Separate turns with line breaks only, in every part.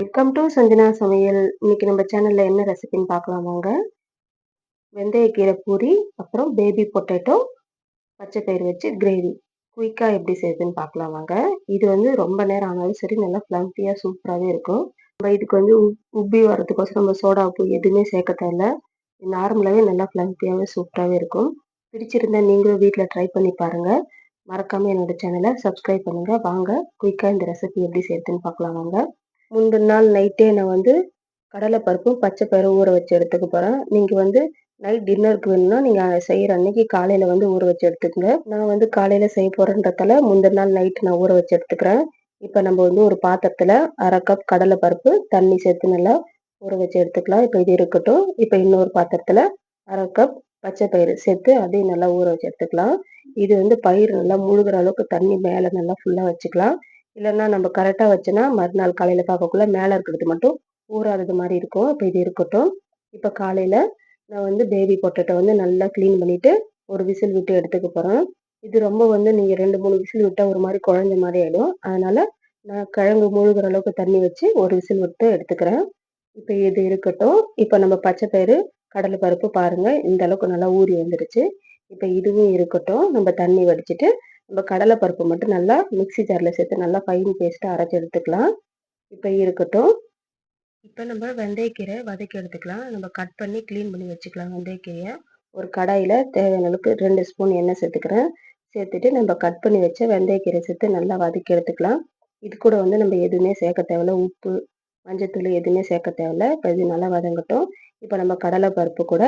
Welcome to Sanjana சமையல். இன்னைக்கு நம்ம சேனல்ல என்ன ரெசிபின்னு பார்க்கலாம் வாங்க. வெந்தயக்கீரை பூரி அப்புறம் பேபி பொட்டேட்டோ பச்சை பயிர் வச்சு கிரேவி குயிக்காக எப்படி செய்யுதுன்னு பார்க்கலாம் வாங்க. இது வந்து ரொம்ப நேரம் ஆனாலும் சரி நல்லா ஃப்ளம்ஃபியாக சூப்பராகவே இருக்கும். நம்ம இதுக்கு வந்து உப்பி வர்றதுக்கோசரம் நம்ம சோடா உப்பு எதுவுமே சேர்க்க தேவையில்ல. நார்மலாகவே நல்லா ஃப்ளம்ஃபியாகவே சூப்பராகவே இருக்கும். பிடிச்சிருந்தா நீங்களும் வீட்டில் ட்ரை பண்ணி பாருங்கள் மறக்காமல் என்னோட சேனலை சப்ஸ்கிரைப் பண்ணுங்கள் வாங்க குயிக்காக இந்த ரெசிபி எப்படி செய்யுதுன்னு பார்க்கலாம் வாங்க. முந்தின நாள் நைட்டே நான் வந்து கடலைப்பருப்பும் பச்சை பயிரும் ஊற வச்சு எடுத்துக்க போகிறேன் நீங்கள் வந்து நைட் டின்னருக்கு வேணும்னா நீங்கள் செய்கிற அன்னைக்கு காலையில் வந்து ஊற வச்சு எடுத்துக்கங்க. நான் வந்து காலையில் செய்ய போகிறேன்றதால முந்தின நாள் நைட்டு நான் ஊற வச்சு எடுத்துக்கிறேன். இப்போ நம்ம வந்து ஒரு பாத்திரத்தில் அரை கப் கடலைப்பருப்பு தண்ணி சேர்த்து நல்லா ஊற வச்சு எடுத்துக்கலாம். இப்போ இது இருக்கட்டும். இப்போ இன்னொரு பாத்திரத்தில் அரை கப் பச்சை பயிறு சேர்த்து அதையும் நல்லா ஊற வச்சு எடுத்துக்கலாம். இது வந்து பயிர் நல்லா முழுகிற அளவுக்கு தண்ணி மேலே நல்லா ஃபுல்லாக வச்சுக்கலாம். இல்லைன்னா நம்ம கரெக்டாக வச்சோன்னா மறுநாள் காலையில் பார்க்கக்குள்ள மேலே இருக்கிறது மட்டும் ஊறாதது மாதிரி இருக்கும். இப்போ இது இருக்கட்டும். இப்போ காலையில் நான் வந்து பேபி பொட்டேட்டோ வந்து நல்லா க்ளீன் பண்ணிவிட்டு ஒரு விசில் விட்டு எடுத்துக்க போகிறேன் இது ரொம்ப வந்து நீங்கள் ரெண்டு மூணு விசில் விட்டால் ஒரு மாதிரி குழஞ்ச மாதிரி ஆகிடும் அதனால் நான் கிழங்கு முழுகிற அளவுக்கு தண்ணி வச்சு ஒரு விசில் விட்டு எடுத்துக்கிறேன். இப்போ இது இருக்கட்டும். இப்போ நம்ம பச்சை பயிறு கடலை பருப்பு பாருங்கள் இந்த அளவுக்கு நல்லா ஊறி வந்துடுச்சு இப்போ இதுவும் இருக்கட்டும். நம்ம தண்ணி வடிச்சிட்டு நம்ம கடலை பருப்பு மட்டும் நல்லா மிக்சி ஜாரில் சேர்த்து நல்லா ஃபைன் பேஸ்ட்டாக அரைச்சி எடுத்துக்கலாம். இப்போ இருக்கட்டும். இப்போ நம்ம வெந்தயக்கீரை வதக்கி எடுத்துக்கலாம். நம்ம கட் பண்ணி க்ளீன் பண்ணி வச்சுக்கலாம் வெந்தயக்கீரையை. ஒரு கடாயில் தேவையான அளவுக்கு ரெண்டு ஸ்பூன் எண்ணெய் சேர்த்துக்கிறேன். சேர்த்துட்டு நம்ம கட் பண்ணி வச்ச வெந்தயக்கீரை சேர்த்து நல்லா வதக்கி எடுத்துக்கலாம். இது கூட வந்து நம்ம எதுவுமே சேர்க்க தேவையில்ல. உப்பு மஞ்சத்தூள் எதுவுமே சேர்க்க தேவையில்ல. இப்போ இது நல்லா வதங்கட்டும். இப்போ நம்ம கடலை பருப்பு கூட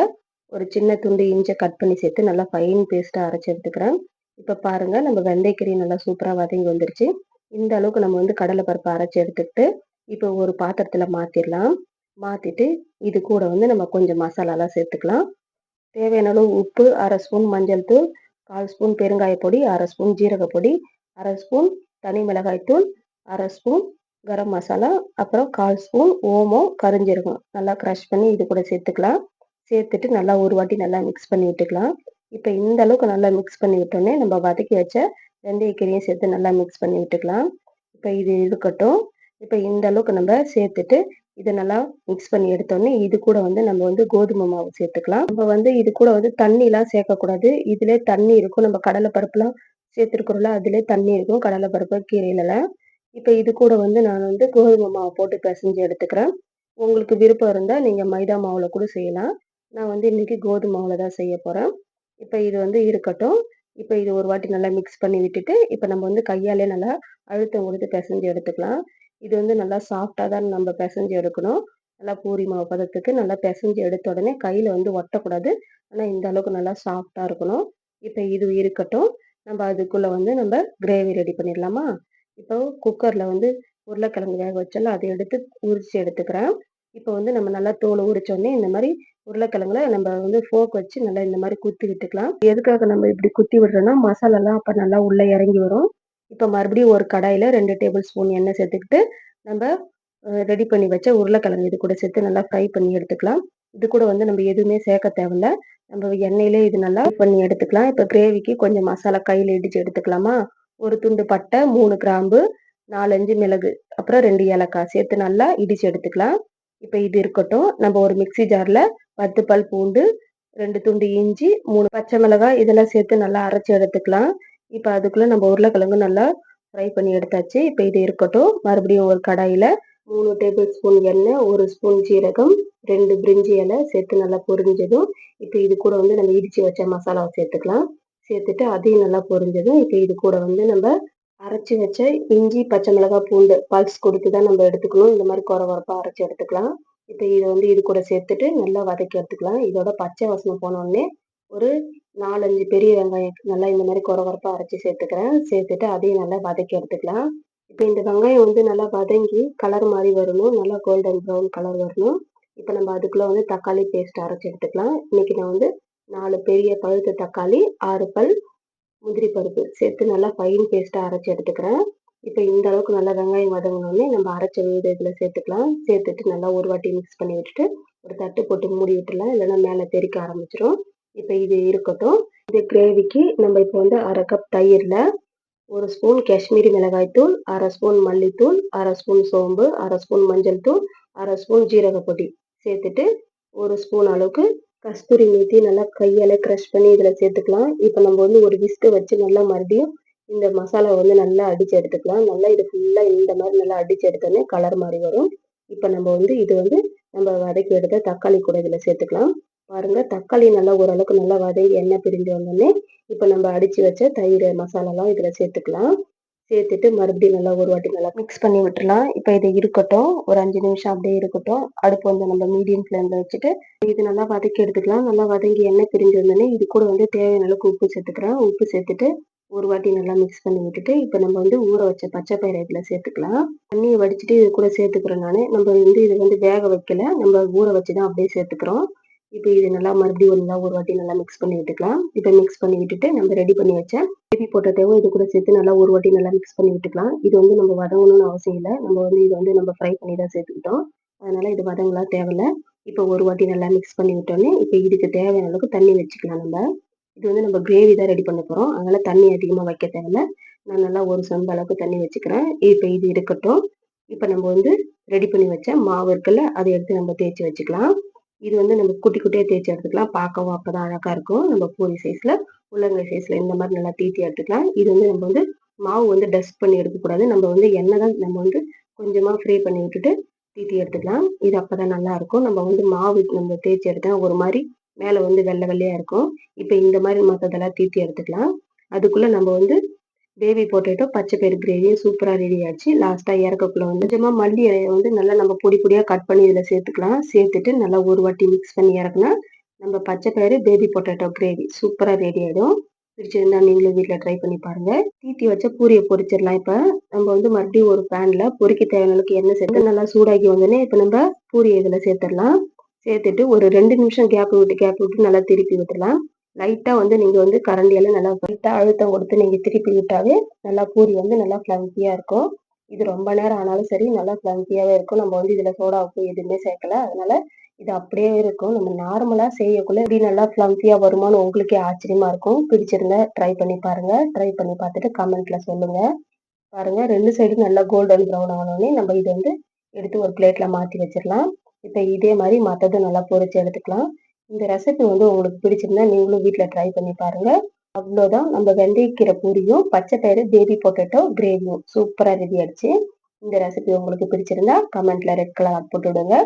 ஒரு சின்ன துண்டு இஞ்சை கட் பண்ணி சேர்த்து நல்லா ஃபைன் பேஸ்ட்டாக அரைச்சி எடுத்துக்கிறேன். இப்போ பாருங்கள் நம்ம வெந்தயக்கறி நல்லா சூப்பராக வதங்கி வந்துருச்சு. இந்த அளவுக்கு நம்ம வந்து கடலை பருப்பு அரைச்சி எடுத்துக்கிட்டு இப்போ ஒரு பாத்திரத்தில் மாற்றிடலாம் மாற்றிட்டு இது கூட வந்து நம்ம கொஞ்சம் மசாலாலாம் சேர்த்துக்கலாம். தேவையான அளவு உப்பு அரை ஸ்பூன் மஞ்சள் தூள் கால் ஸ்பூன் பெருங்காய பொடி அரை ஸ்பூன் ஜீரகப்பொடி அரை ஸ்பூன் தனி மிளகாய் தூள் அரை ஸ்பூன் கரம் மசாலா அப்புறம் கால் ஸ்பூன் ஓமம் கரிஞ்சிருக்கும் நல்லா க்ரஷ் பண்ணி இது கூட சேர்த்துக்கலாம். சேர்த்துட்டு நல்லா ஒரு வாட்டி நல்லா மிக்ஸ் பண்ணி விட்டுக்கலாம். இப்போ இந்த அளவுக்கு நல்லா மிக்ஸ் பண்ணி விட்டோன்னே நம்ம வதக்கி வச்ச வெந்தயக்கீரையும் சேர்த்து நல்லா மிக்ஸ் பண்ணி விட்டுக்கலாம். இப்போ இது இருக்கட்டும். இப்போ இந்த அளவுக்கு நம்ம சேர்த்துட்டு இதை நல்லா மிக்ஸ் பண்ணி எடுத்தோடனே இது கூட வந்து நம்ம வந்து கோதுமை மாவு சேர்த்துக்கலாம். நம்ம வந்து இது கூட வந்து தண்ணிலாம் சேர்க்கக்கூடாது. இதிலே தண்ணி இருக்கும். நம்ம கடலை பருப்புலாம் சேர்த்துருக்குறோம்ல அதிலே தண்ணி இருக்கும். கடலை பருப்பு கீரையிலலாம். இப்போ இது கூட வந்து நான் வந்து கோதுமை மாவு போட்டு பிசைஞ்சு எடுத்துக்கிறேன். உங்களுக்கு விருப்பம் இருந்தால் நீங்கள் மைதா மாவில் கூட செய்யலாம். நான் வந்து இன்றைக்கி கோதுமை மாவில் தான் செய்ய போகிறேன் இப்போ இது வந்து இருக்கட்டும். இப்போ இது ஒரு வாட்டி நல்லா மிக்ஸ் பண்ணி விட்டுட்டு இப்போ நம்ம வந்து கையாலே நல்லா அழுத்தம் கொடுத்து பிசைஞ்சு எடுத்துக்கலாம். இது வந்து நல்லா சாஃப்டாக தான் நம்ம பிசைஞ்சு எடுக்கணும். நல்லா பூரி மாவு பதத்துக்கு நல்லா பிசைஞ்சு எடுத்த உடனே கையில் வந்து ஒட்டக்கூடாது. ஆனால் இந்த அளவுக்கு நல்லா சாஃப்டாக இருக்கணும். இப்போ இது இருக்கட்டும். நம்ம அதுக்குள்ளே வந்து நம்ம கிரேவி ரெடி பண்ணிடலாமா? இப்போ குக்கரில் வந்து உருளைக்கிழங்கு வேக வச்சாலும் அதை எடுத்து உரித்து எடுத்துக்கிறேன். இப்போ வந்து நம்ம நல்லா தோலை உரிச்சோடனே இந்த மாதிரி உருளைக்கிழங்குல நம்ம வந்து ஃபோக் வச்சு நல்லா இந்த மாதிரி குத்தி விட்டுக்கலாம். எதுக்காக நம்ம இப்படி குத்தி விடுறோம்னா மசாலாலாம் அப்போ நல்லா உள்ளே இறங்கி வரும். இப்போ மறுபடியும் ஒரு கடாயில் ரெண்டு டேபிள் ஸ்பூன் எண்ணெய் சேர்த்துக்கிட்டு நம்ம ரெடி பண்ணி வச்ச உருளைக்கிழங்கு இது கூட சேர்த்து நல்லா ஃப்ரை பண்ணி எடுத்துக்கலாம். இது கூட வந்து நம்ம எதுவுமே சேர்க்க தேவையில்ல. நம்ம எண்ணெயிலே இது நல்லா பண்ணி எடுத்துக்கலாம். இப்போ கிரேவிக்கு கொஞ்சம் மசாலா கையில் இடித்து எடுத்துக்கலாமா? ஒரு துண்டு பட்டை மூணு கிராம்பு நாலஞ்சு மிளகு அப்புறம் ரெண்டு ஏலக்காய் சேர்த்து நல்லா இடித்து எடுத்துக்கலாம். இப்போ இது இருக்கட்டும். நம்ம ஒரு மிக்சி ஜாரில் பத்து பல் பூண்டு ரெண்டு துண்டு இஞ்சி மூணு பச்சை மிளகாய் இதெல்லாம் சேர்த்து நல்லா அரைச்சி எடுத்துக்கலாம். இப்போ அதுக்குள்ளே நம்ம உருளைக்கிழங்கு நல்லா ஃப்ரை பண்ணி எடுத்தாச்சு. இப்போ இது இருக்கட்டும். மறுபடியும் ஒரு கடாயில் மூணு டேபிள் ஸ்பூன் எண்ணெய் ஒரு ஸ்பூன் ஜீரகம் ரெண்டு பிரிஞ்சி இலை சேர்த்து நல்லா பொரிஞ்சதும் இப்போ இது கூட வந்து நம்ம இடித்து வச்ச மசாலாவை சேர்த்துக்கலாம். சேர்த்துட்டு அதையும் நல்லா பொரிஞ்சதும் இப்போ இது கூட வந்து நம்ம அரைச்சி வச்ச இஞ்சி பச்சை மிளகாய் பூண்டு பல்ஸ் கொடுத்து தான் நம்ம எடுத்துக்கணும். இந்த மாதிரி குறை குறப்பாக அரைச்சி எடுத்துக்கலாம். இப்போ இதை வந்து இது கூட சேர்த்துட்டு நல்லா வதக்கி எடுத்துக்கலாம். இதோட பச்சை வாசனை போனோடனே ஒரு நாலஞ்சு பெரிய வெங்காயம் நல்லா இந்த மாதிரி குறை குறப்பாக அரைச்சி சேர்த்துக்கிறேன். சேர்த்துட்டு அதையும் நல்லா வதக்கி எடுத்துக்கலாம். இப்போ இந்த வெங்காயம் வந்து நல்லா வதங்கி கலர் மாதிரி வரணும். நல்லா கோல்டன் ப்ரௌன் கலர் வரணும். இப்போ நம்ம அதுக்குள்ளே வந்து தக்காளி பேஸ்ட் அரைச்சி எடுத்துக்கலாம். இன்றைக்கி நான் வந்து நாலு பெரிய பழுத்த தக்காளி ஆறு பல் முந்திரி பருப்பு சேர்த்து நல்லா ஃபைன் பேஸ்ட்டாக அரைச்சி எடுத்துக்கிறேன். இப்போ இந்த அளவுக்கு நல்லா வெங்காயம் வதங்கினோடனே நம்ம அரைச்ச வீடு இதில் சேர்த்துக்கலாம். சேர்த்துட்டு நல்லா ஒரு வாட்டி மிக்ஸ் பண்ணி விட்டுட்டு ஒரு தட்டு போட்டு மூடி விட்டுலாம் இல்லைன்னா மேலே தெறிக்க ஆரம்பிச்சிடும் இப்போ இது இருக்கட்டும். இந்த கிரேவிக்கு நம்ம இப்போ வந்து அரை கப் தயிரில் ஒரு ஸ்பூன் காஷ்மீரி மிளகாய்த்தூள் அரை ஸ்பூன் மல்லித்தூள் அரை ஸ்பூன் சோம்பு அரை ஸ்பூன் மஞ்சள் தூள் அரை ஸ்பூன் ஜீரகப்பொடி சேர்த்துட்டு ஒரு ஸ்பூன் அளவுக்கு கஸ்தூரி மேத்தி நல்லா கையால் க்ரஷ் பண்ணி இதில் சேர்த்துக்கலாம். இப்போ நம்ம வந்து ஒரு விஸ்கை வச்சு நல்லா மறுபடியும் இந்த மசாலாவை வந்து நல்லா அடித்து எடுத்துக்கலாம். நல்லா இது ஃபுல்லாக இந்த மாதிரி நல்லா அடித்து எடுத்தோன்னே கலர் மாதிரி வரும். இப்போ நம்ம வந்து இது வந்து நம்ம வதக்கி எடுத்த தக்காளி கூட இதில் சேர்த்துக்கலாம். பாருங்கள் தக்காளி நல்லா ஓரளவுக்கு நல்லா வதங்கி எண்ணெய் பிரிஞ்சு வந்தோடனே இப்போ நம்ம அடித்து வச்ச தயிர் மசாலாலாம் இதில் சேர்த்துக்கலாம். சேர்த்துட்டு மறுபடியும் நல்லா ஒரு வாட்டி நல்லா மிக்ஸ் பண்ணி விட்டுலாம் இப்போ இது இருக்கட்டும். ஒரு அஞ்சு நிமிஷம் அப்படியே இருக்கட்டும். அடுப்பு வந்து நம்ம மீடியம் ஃப்ளேமில் வச்சுட்டு இது நல்லா வதக்கி எடுத்துக்கலாம். நல்லா வதங்கி எண்ணெய் பிரிஞ்சு வந்தோடனே இது கூட வந்து தேவையான அளவுக்கு உப்பு சேர்த்துக்கிறேன் உப்பு சேர்த்துட்டு ஒரு வாட்டி நல்லா மிக்ஸ் பண்ணி விட்டுட்டு இப்போ நம்ம வந்து ஊற வச்ச பச்சை பயிரை இதில் சேர்த்துக்கலாம். தண்ணியை வடிச்சிட்டு இது கூட சேர்த்துக்கிறோம் நான். நம்ம வந்து இது வந்து வேக வைக்கல. நம்ம ஊற வச்சு தான் அப்படியே சேர்த்துக்கிறோம். இப்போ இது நல்லா மறுபடியும் நல்லா ஒரு வாட்டி நல்லா மிக்ஸ் பண்ணி விட்டுக்கலாம். இப்போ மிக்ஸ் பண்ணி விட்டுட்டு நம்ம ரெடி பண்ணி வச்சேன் பேபி போட்டோவும் இது கூட சேர்த்து நல்லா ஒரு வாட்டி நல்லா மிக்ஸ் பண்ணி விட்டுக்கலாம். இது வந்து நம்ம வதங்கணும்னு அவசியம் இல்லை. நம்ம வந்து இது வந்து நம்ம ஃப்ரை பண்ணி தான் சேர்த்துக்கிட்டோம். அதனால இது வதங்கலாம் தேவையில்ல. இப்போ ஒரு வாட்டி நல்லா மிக்ஸ் பண்ணி விட்டோன்னே இப்போ இதுக்கு தேவையான அளவுக்கு தண்ணி வச்சுக்கலாம் நம்ம. இது வந்து நம்ம கிரேவி தான் ரெடி பண்ண போகிறோம் அதனால் தண்ணி அதிகமாக வைக்க தேவையில்ல. நான் நல்லா ஒரு சொந்த அளவுக்கு தண்ணி வச்சுக்கிறேன். இப்போ இது இருக்கட்டும். இப்போ நம்ம வந்து ரெடி பண்ணி வச்ச மாவு இருக்குல்ல அதை எடுத்து நம்ம தேய்ச்சி வச்சுக்கலாம். இது வந்து நம்ம குட்டி குட்டியாக தேய்ச்சி எடுத்துக்கலாம். பார்க்கவும் அப்போ தான் அழகாக இருக்கும். நம்ம பூரி சைஸில் உள்ளங்கை சைஸில் இந்த மாதிரி நல்லா தீத்தி எடுத்துக்கலாம். இது வந்து நம்ம வந்து மாவு வந்து டஸ்ட் பண்ணி எடுக்கக்கூடாது நம்ம வந்து எண்ணெய் தான் நம்ம வந்து கொஞ்சமாக ஃப்ரை பண்ணி விட்டுட்டு தீத்தி எடுத்துக்கலாம். இது அப்போ தான் நல்லாயிருக்கும் நம்ம வந்து மாவு நம்ம தேய்ச்சி எடுத்தால் ஒரு மாதிரி மேலே வந்து வெள்ளை வெள்ளையாக இருக்கும். இப்போ இந்த மாதிரி மற்றதெல்லாம் தீத்தி எடுத்துக்கலாம். அதுக்குள்ளே நம்ம வந்து பேபி பொட்டேட்டோ பச்சை பயிறு கிரேவியும் சூப்பராக ரெடி ஆச்சு. லாஸ்ட்டாக இறக்கக்குள்ள வந்து கொஞ்சமாக மல்லி இலையை வந்து நல்லா நம்ம பொடி பொடியாக கட் பண்ணி இதில் சேர்த்துக்கலாம். சேர்த்துட்டு நல்லா ஒரு வாட்டி மிக்ஸ் பண்ணி இறக்குனா நம்ம பச்சை பயிறு பேபி பொட்டேட்டோ கிரேவி சூப்பராக ரெடி ஆகிடும் பிடிச்சிருந்தா நீங்களும் வீட்டில் ட்ரை பண்ணி பாருங்கள் தீத்தி வச்ச பூரியை பொரிச்சிடலாம். இப்போ நம்ம வந்து மறுபடியும் ஒரு பேனில் பொறிக்க தேவையான அளவுக்கு எண்ணெய் சேர்த்து நல்லா சூடாக்கி வந்தோடனே இப்போ நம்ம பூரியை இதில் சேர்த்துடலாம். சேர்த்துட்டு ஒரு ரெண்டு நிமிஷம் கேப் விட்டு கேப் விட்டு நல்லா திருப்பி விட்டுலாம் லைட்டாக வந்து நீங்கள் வந்து கரண்டியால் நல்லா லைட்டாக அழுத்தம் கொடுத்து நீங்கள் திருப்பி விட்டாவே நல்லா பூரி வந்து நல்லா ஃப்ளங்கியாக இருக்கும். இது ரொம்ப நேரம் ஆனாலும் சரி நல்லா ஃப்ளம்பியாகவே இருக்கும். நம்ம வந்து இதில் சோடா உப்பு எதுவுமே சேர்க்கல. அதனால இது அப்படியே இருக்கும். நம்ம நார்மலாக செய்யக்குள்ள இப்படி நல்லா ஃப்ளங்கியாக வருமானு உங்களுக்கே ஆச்சரியமாக இருக்கும். பிடிச்சிருந்தா ட்ரை பண்ணி பாருங்கள் ட்ரை பண்ணி பார்த்துட்டு கமெண்ட்டில் சொல்லுங்கள் பாருங்கள் ரெண்டு சைடும் நல்லா கோல்டன் ப்ரௌன் ஆனோடனே நம்ம இதை வந்து எடுத்து ஒரு பிளேட்டில் மாற்றி வச்சிடலாம். இப்போ இதே மாதிரி மற்றதும் நல்லா பொரிச்சு எடுத்துக்கலாம். இந்த ரெசிபி வந்து உங்களுக்கு பிடிச்சிருந்தா நீங்களும் வீட்டில் ட்ரை பண்ணி பாருங்கள் அவ்வளோதான் நம்ம வெந்தயக்கீரை பூரியும் பச்சை பயிறு பேபி பொட்டேட்டோ கிரேவியும் சூப்பராக ரெடி ஆயிடுச்சு. இந்த ரெசிபி உங்களுக்கு பிடிச்சிருந்தா கமெண்ட்டில் ரெட் கலர் போட்டு விடுங்க.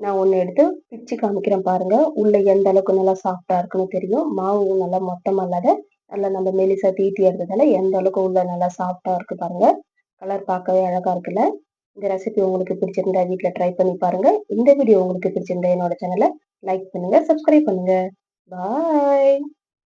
நான் ஒன்று எடுத்து பிச்சு காமிக்கிறேன் பாருங்கள் உள்ளே எந்த அளவுக்கு நல்லா சாஃப்டாக இருக்குன்னு தெரியும். மாவு நல்லா மொத்தமாக இல்லாத நல்லா நம்ம மெலிசாக தீட்டி எடுத்ததால எந்த அளவுக்கு உள்ளே நல்லா சாஃப்டாக இருக்குது பாருங்கள் கலர் பார்க்கவே அழகாக இருக்குல்ல? இந்த ரெசிபி உங்களுக்கு பிடிச்சிருந்தா வீட்டில் ட்ரை பண்ணி பாருங்க. இந்த வீடியோ உங்களுக்கு பிடிச்சிருந்தா என்னோட சேனலை லைக் பண்ணுங்க சப்ஸ்கிரைப் பண்ணுங்க. பாய்